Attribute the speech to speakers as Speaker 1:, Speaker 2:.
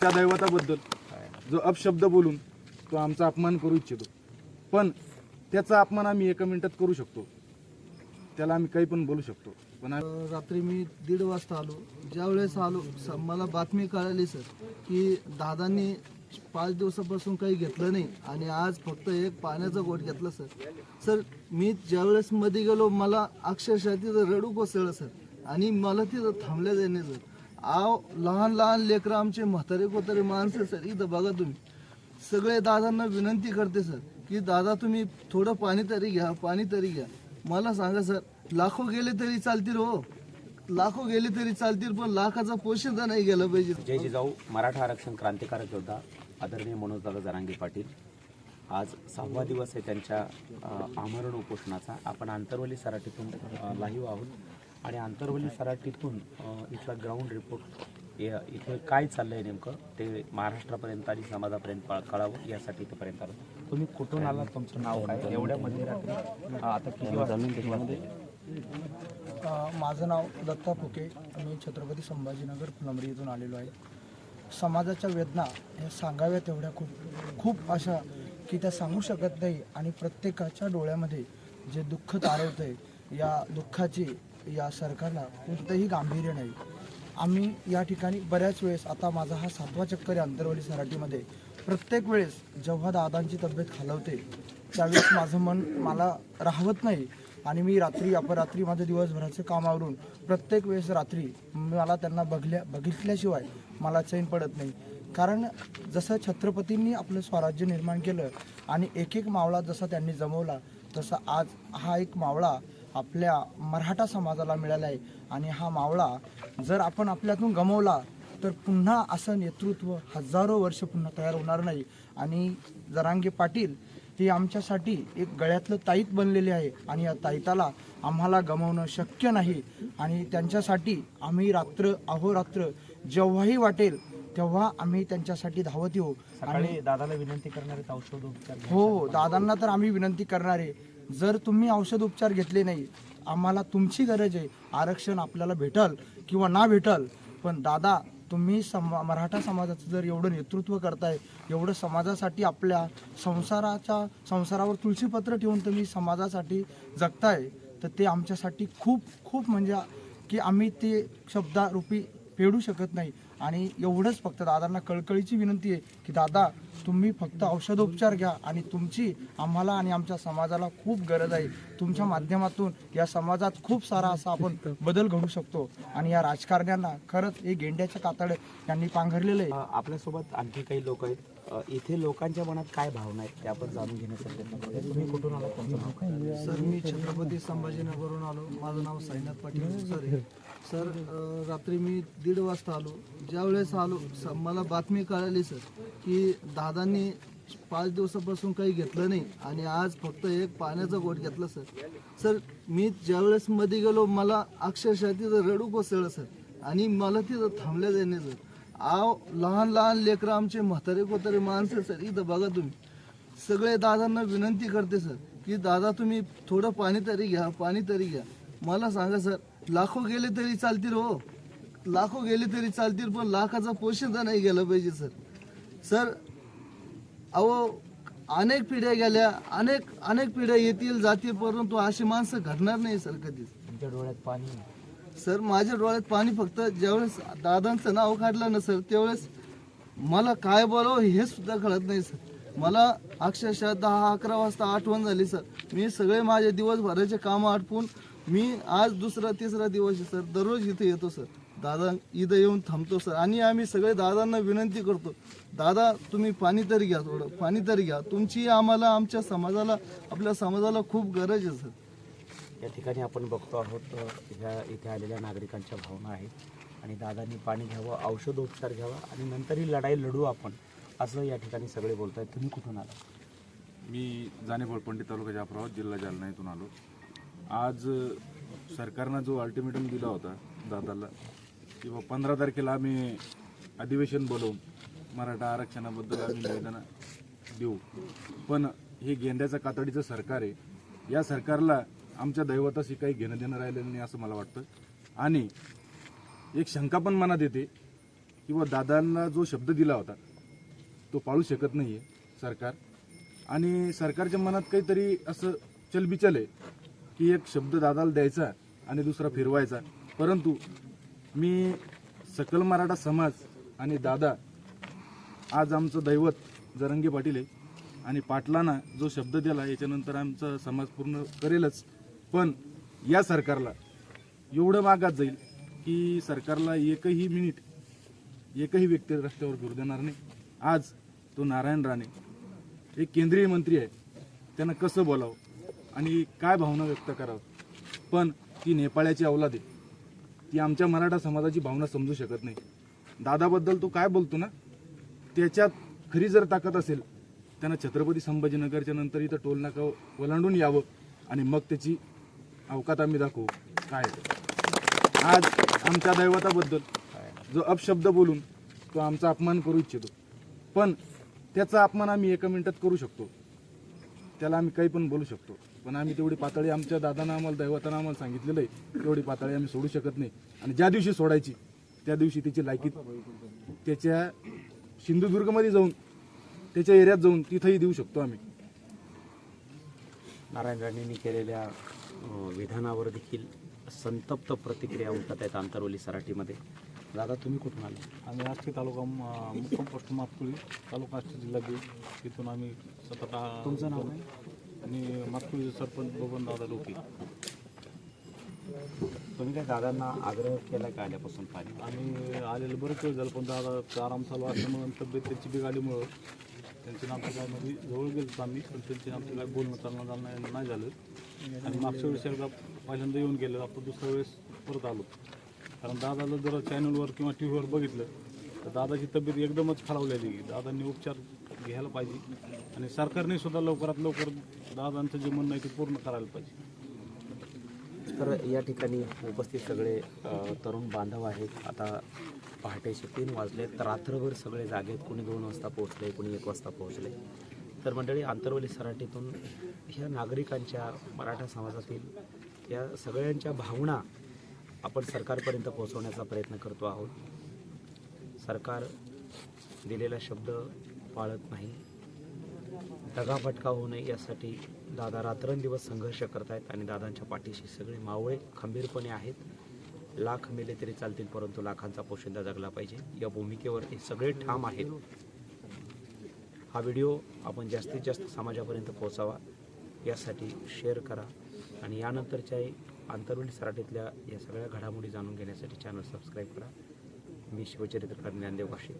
Speaker 1: त्या दैवताबद्दल. जो अपशब्द बोलून तो आमचा अपमान करू इच्छितो. पण त्याचा अपमान आम्ही एका मिनिटात करू शकतो. त्याला आम्ही काही पण बोलू शकतो. पण
Speaker 2: रात्री मी दीड वाजता आलो. ज्यावेळेस आलो स- मला बातमी कळाली सर की दादांनी पाच दिवसापासून काही घेतलं नाही आणि आज फक्त एक पाण्याचा गोट घेतला सर. सर मी ज्यावेळेस मध्ये गेलो मला अक्षरशः तिथं रडू कोसळलं सर. आणि मला तिथं थांबल्या जाईने सर. आव लहान लहान लेकरं आमचे म्हातारे कोतारे माणसं सर इथं बघा तुम्ही. सगळे दादांना विनंती करते सर की दादा तुम्ही थोडं पाणी तरी घ्या पाणी तरी घ्या. मला सांगा सर लाखो गेले तरी चालतील हो. लाखो गेले तरी चालतील पण लाखाचा पोषण नाही गेलं पाहिजे.
Speaker 3: जय जिजाऊ मराठा आरक्षण क्रांतिकारक योद्धा आदरणीय मनोजदादा जरांगे पाटील. आज सहावा दिवस आहे त्यांच्या आमरण उपोषणाचा. आपण आंतरवली सराटीतून लाईव्ह आहोत. आणि आंतरवली सराटीतून इथला ग्राउंड रिपोर्ट या- इथे काय चाललंय नेमकं ते महाराष्ट्रापर्यंत आणि समाजापर्यंत कळ- कळावं यासाठी इथपर्यंत आलो. तुम्ही कुठून आला तुमचं नाव काय? एवढ्या मध्यरात्री आता किती वाजता?
Speaker 4: माझं नाव दत्ता फुके. मी छत्रपती संभाजीनगर फुलंब्री इथून आलेलो आहे. समाजाच्या वेदना ह्या सांगाव्या तेवढ्या खूप खूप अशा की त्या सांगू शकत नाही आणि प्रत्येकाच्या डोळ्यामध्ये जे दुःख तारवतं आहे या दुःखाची या सरकारला कोणतंही गांभीर्य नाही. आम्ही या ठिकाणी बऱ्याच वेळेस आता माझा हा सातवा चक्कर आहे अंतरवली सराटीमध्ये. प्रत्येक वेळेस जेव्हा दादांची तब्येत खालवते त्यावेळेस माझं मन मला राहवत नाही. आणि मी रात्री अपरात्री माझं दिवसभराचं कामावरून प्रत्येक वेळेस रात्री मला त्यांना बघल्या बघितल्याशिवाय मला चैन पडत नाही. कारण जसं छत्रपतींनी आपलं स्वराज्य निर्माण केलं आणि एक एक मावळा जसा त्यांनी जमवला तसा आज हा एक मावळा आपल्या मराठा समाजाला मिळाला आहे. आणि हा मावळा जर आपण आपल्यातून गमवला तर पुन्हा असं नेतृत्व हजारो वर्ष पुन्हा तयार होणार नाही. आणि जरांगे पाटील हे आमच्यासाठी एक गळ्यातलं ताईत बनलेले आहे. आणि या ताईताला आम्हाला गमवणं शक्य नाही. आणि त्यांच्यासाठी आम्ही रात्र अहोरात्र जेव्हाही वाटेल तेव्हा आम्ही त्यांच्यासाठी धावत येऊ.
Speaker 3: सकाळी दादाला विनंती करणारे.
Speaker 4: हो दादांना तर आम्ही विनंती करणार. जर तुम्ही औषध उपचार घेतले नाही आम्हाला तुमची गरज आहे. आरक्षण आपल्याला भेटल किंवा ना भेटल पण दादा तुम्ही समा मराठा समाजाचं जर एवढं नेतृत्व करताय एवढं समाजासाठी आपल्या संसाराच्या संसारावर तुळशीपत्र ठेवून तुम्ही समाजासाठी जगताय तर ते आमच्यासाठी खूप खूप म्हणजे की आम्ही ते शब्दारूपी फेडू शकत नाही. आणि एवढंच फक्त दादांना कळकळीची विनंती आहे की दादा तुम्ही फक्त औषधोपचार घ्या आणि तुमची आम्हाला आणि आमच्या समाजाला खूप गरज आहे. तुमच्या माध्यमातून या समाजात खूप सारा असा आपण बदल घडू शकतो आणि या राजकारण्यांना खरंच हे गेंड्याच्या कातड यांनी पांघरलेलं आहे.
Speaker 3: आपल्यासोबत आणखी काही लोक आहेत. इथे लोकांच्या मनात काय भावना आहेत ते आपण जाणून घेण्याचा प्रयत्न करूया. तुम्ही कुठून आला तुमचं नाव काय
Speaker 2: सर मी छत्रपती संभाजीनगरवरून आलो. माझं नाव साईनाथ पाटील सर सर रात्री मी दीड वाजता आलो. ज्यावेळेस आलो स- मला बातमी कळाली सर की दादांनी पाच दिवसापासून काही घेतलं नाही आणि आज फक्त एक पाण्याचा गोट घेतला सर. सर मी ज्यावेळेस मध्ये गेलो मला अक्षरशः तिथं रडू कोसळलं सर आणि मला तिथं थांबल्या जाईने सर. आव लहान लहान लेकरं आमचे म्हातारे कोतारे माणसं सर इथं बघा तुम्ही. सगळे दादांना विनंती करते सर की दादा तुम्ही थोडं पाणी तरी घ्या पाणी तरी घ्या. मला सांगा सर लाखो गेले तरी चालतील हो. लाखो गेले तरी चालतील पण लाखाचा पोषण तर नाही गेलं पाहिजे सर. सर अहो अनेक पिढ्या गेल्या अनेक अनेक पिढ्या येतील जातील परंतु अशी माणसं घडणार नाही सर कधीच.
Speaker 3: तुमच्या डोळ्यात पाणी
Speaker 2: सर माझ्या डोळ्यात पाणी फक्त ज्यावेळेस दादांचं नाव काढलं ना सर त्यावेळेस मला काय बोलावं हे सुद्धा कळत नाही सर. मला अक्षरशः दहा अकरा वाजता आठवण झाली सर. मी सगळे माझे दिवसभराचे कामं आटपून मी आज दुसरा तिसरा दिवस सर. दररोज इथे येतो सर. दादा इथं येऊन थांबतो सर. आणि आम्ही सगळे दादांना विनंती करतो दादा तुम्ही पाणी तरी घ्या थोडं पाणी तरी घ्या. तुमची आम्हाला आमच्या समाजाला आपल्या समाजाला खूप गरज आहे सर.
Speaker 3: या ठिकाणी आपण बघतो आहोत ह्या इथे आलेल्या नागरिकांच्या भावना आहेत. आणि दादांनी पाणी घ्यावं औषधोपचार घ्यावा आणि नंतर ही लढाई लढू आपण असं या ठिकाणी सगळे बोलत आहेत तुम्ही कुठून आला
Speaker 1: मी जाणेफळ पंडित तालुका जाफराबाद जिल्हा जालना इथून आलो. आज सरकारनं जो अल्टिमेटम दिला होता दादाला किंवा पंधरा तारखेला आम्ही अधिवेशन बोलवून मराठा आरक्षणाबद्दल आम्ही निवेदन देऊ. पण हे गेंड्याचं कातडीचं सरकार आहे. या सरकारला आमच्या दैवताशी काही घेणं देणं राहिलेलं नाही असं मला वाटतं. आणि एक शंका पण मनात येते किंवा दादांना जो शब्द दिला होता तो पाळू शकत नाही आहे सरकार. आणि सरकारच्या मनात काहीतरी असं चलबिचल आहे की एक शब्द दादाला द्यायचा आणि दुसरा फिरवायचा. परंतु मी सकल मराठा समाज आणि दादा आज आमचं दैवत जरंगी पाटील आहे. आणि पाटलांना जो शब्द दिला याच्यानंतर आमचा समाज पूर्ण करेलच. पण या सरकारला एवढं मागात जाईल की सरकारला एकही मिनिट एकही व्यक्ती रस्त्यावर फिरू देणार नाही. आज तो नारायण राणे एक केंद्रीय मंत्री आहे. त्यांना कसं बोलावं आणि काय भावना व्यक्त करावं? पण ती नेपाळ्याची अवलाद आहे. ती आमच्या मराठा समाजाची भावना समजू शकत नाही. दादाबद्दल तो काय बोलतो ना त्याच्यात खरी जर ताकद असेल त्यांना छत्रपती संभाजीनगरच्या नंतर इथं टोल नाका ओलांडून यावं आणि मग त्याची अवकात आम्ही दाखवू. काय आहे आज आमच्या दैवताबद्दल जो अपशब्द बोलून तो आमचा अपमान करू इच्छितो. पण त्याचा अपमान आम्ही एका मिनिटात करू शकतो. त्याला आम्ही काही पण बोलू शकतो. पण आम्ही तेवढी पातळी आमच्या दादानं आम्हाला दैवतानं आम्हाला सांगितलेलं आहे. तेवढी पातळी आम्ही सोडू शकत नाही. आणि ज्या दिवशी सोडायची त्या दिवशी त्याची लायकी त्याच्या सिंधुदुर्गमध्ये जाऊन त्याच्या एरियात जाऊन तिथंही देऊ शकतो आम्ही.
Speaker 3: नारायण राणेंनी केलेल्या विधानावर देखील संतप्त प्रतिक्रिया उमटत आहेत आंतरवली सराटीमध्ये. दादा तुम्ही कुठून आले?
Speaker 5: आम्ही आष्टी तालुका मुक्काम पोस्ट मातकुळी तालुका आष्टी जिल्हा बीड. तिथून आम्ही सतत आ-
Speaker 3: तुमचं नाव काय?
Speaker 5: आणि मातकुळीचे सरपंच बबन दादा लोके.
Speaker 3: तुम्ही काय दादांना आग्रह केला का आल्यापासून पाणी?
Speaker 5: आम्ही आलेलं बरंच वेळ झालं पण दादा आराम चालू असल्यामुळं तब्येत त्याची बिघाडीमुळं त्यांची आमचं काय मध्ये जवळ गेलो आम्ही पण त्यांची आमचं काय बोलणं चालणं झालं नाही झालं. आणि मागच्या वेळेस एकदा पहिल्यांदा येऊन गेलो आपण दुसऱ्या वेळेस परत आलो. कारण दादाला जर चॅनलवर किंवा टी व्हीवर बघितलं तर दादाची तब्येत एकदमच खालावलेली. दादांनी उपचार घ्यायला पाहिजे. आणि सरकारने सुद्धा लवकरात लवकर दादांचं जे म्हणणं आहे ते पूर्ण करायला पाहिजे.
Speaker 3: तर या ठिकाणी उपस्थित सगळे तरुण बांधव आहेत. आता पहाटेचे तीन वाजले तर रात्रभर सगळे जागेत कोणी दोन वाजता पोहोचले कोणी एक वाजता पोहोचले. तर मंडळी आंतरवली सराटीतून ह्या नागरिकांच्या मराठा समाजातील या सगळ्यांच्या भावना आपण सरकारपर्यंत पोहोचवण्याचा प्रयत्न करतो आहोत. सरकार दिलेला शब्द पाळत नाही. दगाफटका होऊ नये यासाठी दादा रात्रंदिवस संघर्ष करतायत आणि दादांच्या पाठीशी सगळे मावळे खंबीरपणे आहेत. लाख मेले तरी चालतील परंतु लाखांचा पोशिंदा जगला पाहिजे. या भूमिकेवर हे सगळे ठाम आहेत. हा व्हिडिओ आपण जास्तीत जास्त समाजापर्यंत पोहोचावा यासाठी शेअर करा आणि यानंतरच्या आंतरवली सराटीतल्या या सगळ्या घडामोडी जाणून घेण्यासाठी चॅनल सबस्क्राईब करा. मी शिवचरित्रकार ज्ञानदेव काशी